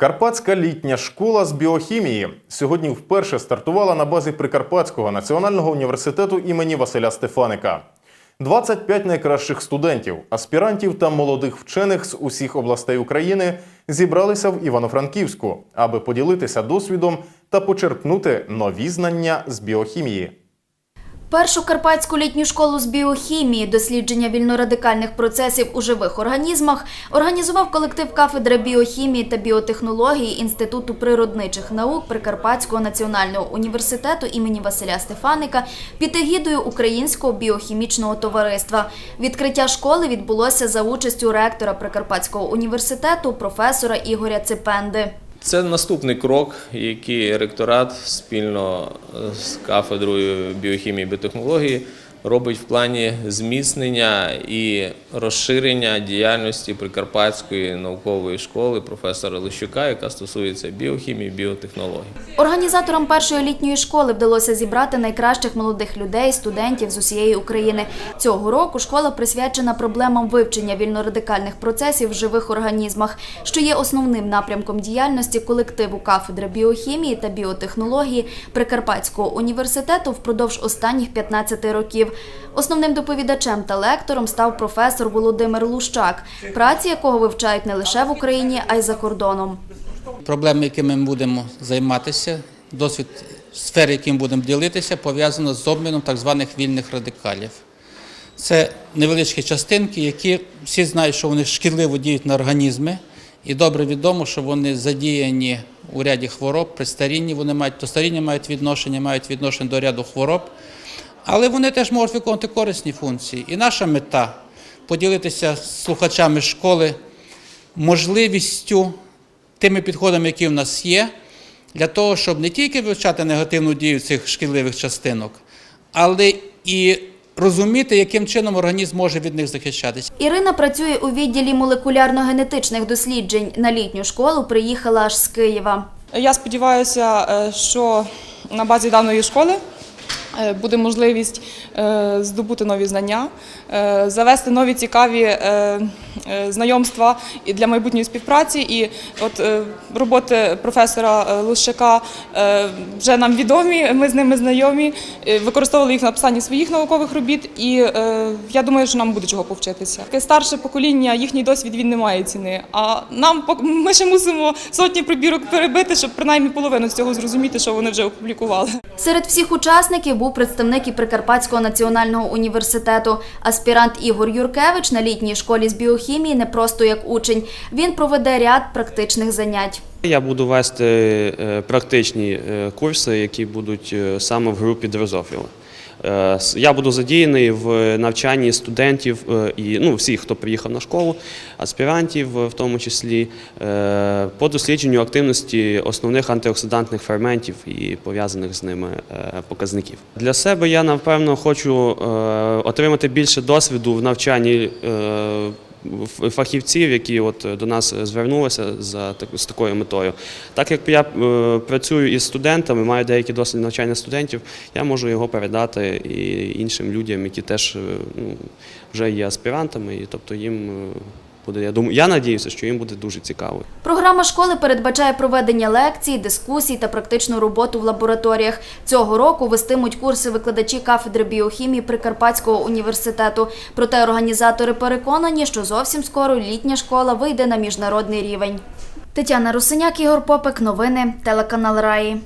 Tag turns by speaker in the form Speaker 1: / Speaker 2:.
Speaker 1: Карпатська літня школа з біохімії сьогодні вперше стартувала на базі Прикарпатського національного університету імені Василя Стефаника. 25 найкращих студентів, аспірантів та молодих вчених з усіх областей України зібралися в Івано-Франківську, аби поділитися досвідом та почерпнути нові знання з біохімії.
Speaker 2: Першу карпатську літню школу з біохімії, дослідження вільнорадикальних процесів у живих організмах організував колектив кафедри біохімії та біотехнології Інституту природничих наук Прикарпатського національного університету імені Василя Стефаника під егідою Українського біохімічного товариства. Відкриття школи відбулося за участю ректора Прикарпатського університету професора Ігоря Ципенди.
Speaker 3: Це наступний крок, який ректорат спільно з кафедрою біохімії і біотехнології робить в плані зміцнення і розширення діяльності Прикарпатської наукової школи професора Лищука, яка стосується біохімії біотехнологій.
Speaker 2: Організаторам першої літньої школи вдалося зібрати найкращих молодих людей, студентів з усієї України. Цього року школа присвячена проблемам вивчення вільнорадикальних процесів в живих організмах, що є основним напрямком діяльності колективу кафедри біохімії та біотехнології Прикарпатського університету впродовж останніх 15 років. Основним доповідачем та лектором став професор Володимир Лущак, праці якого вивчають не лише в Україні, а й за кордоном.
Speaker 4: Проблеми, якими ми будемо займатися, досвід сфери, яким будемо ділитися, пов'язано з обміном так званих вільних радикалів. Це невеличкі частинки, які всі знають, що вони шкідливо діють на організми, і добре відомо, що вони задіяні у ряді хвороб, при старінні вони мають до старіння мають відношення, мають відношення до ряду хвороб, але вони теж можуть виконувати корисні функції. І наша мета поділитися з слухачами школи можливістю тими підходами, які в нас є, для того, щоб не тільки вивчати негативну дію цих шкідливих частинок, але і розуміти, яким чином організм може від них захищатися.
Speaker 2: Ірина працює у відділі молекулярно-генетичних досліджень. На літню школу приїхала аж з Києва.
Speaker 5: Я сподіваюся, е, що на базі даної школи буде можливість е, здобути нові знання, е, завести нові цікаві е, е, знайомства і для майбутньої співпраці. І от е, роботи професора е, Лущака е, вже нам відомі, ми з ними знайомі, е, використовували їх в написанні своїх наукових робіт, і е, я думаю, що нам буде чого повчитися. Старше покоління, їхній досвід він не має ціни. А нам ми ще мусимо сотні пробірок перебити, щоб принаймні половину з цього зрозуміти, що вони вже опублікували.
Speaker 2: Серед всіх учасників був представник і Прикарпатського національного університету. Аспірант Ігор Юркевич на літній школі з біохімії не просто як учень. Він проведе ряд практичних занять.
Speaker 6: Я буду вести е, практичні е, курси, які будуть е, саме в групі дрозофіла. Я буду задіяний в навчанні студентів і ну, всіх, хто приїхав на школу, аспірантів в тому числі, по дослідженню активності основних антиоксидантних ферментів і пов'язаних з ними показників. Для себе я напевно хочу отримати більше досвіду в навчанні. Е, фахівців, які от до нас звернулися за так- з такою метою. Так як я е, працюю із студентами, маю деякі досвід навчання студентів, я можу його передати і іншим людям, які теж е, ну, вже є аспірантами, і тобто їм е, буде, я думаю, я надіюся, що їм буде дуже цікаво.
Speaker 2: Програма школи передбачає проведення лекцій, дискусій та практичну роботу в лабораторіях. Цього року вестимуть курси викладачі кафедри біохімії Прикарпатського університету. Проте організатори переконані, що зовсім скоро літня школа вийде на міжнародний рівень. Тетяна Русиняк, Ігор Попик, новини, телеканал Раї.